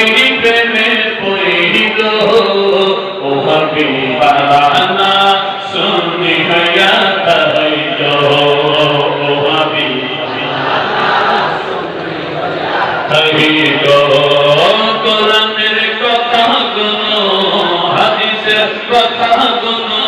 নবীর প্রেমে পড়িল ও সুন্নি হাবিবানা তাইল কোরআনের কথা গুনো কথা গুনো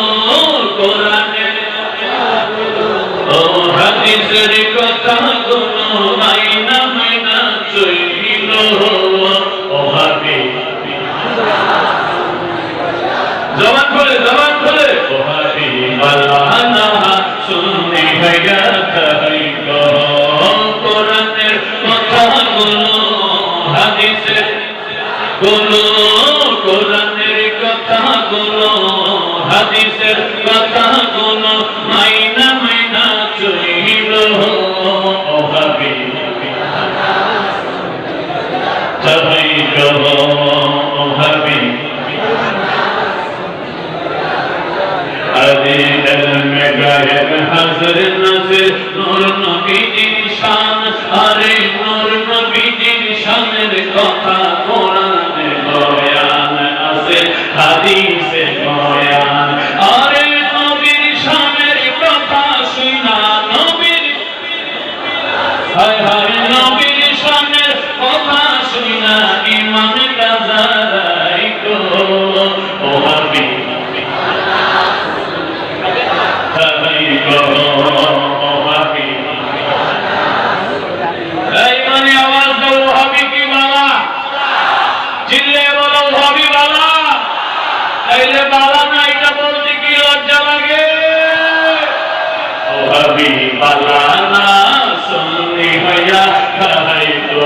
গুলো, কোরআনের কথা গুলো হাদিসের কথা গুলো মাইনা মাইনা চইল। ও হাবি তবাইল আরে ইলমে গায়েব হাজর নজর নূর নবীজির শান আরে নূর নবীজির শানের কথা। হাদিসে তাইলে বালা না এটা বলতে কি লজ্জা লাগে? হাবি বালা না, সন্নি হইয়া খাই তো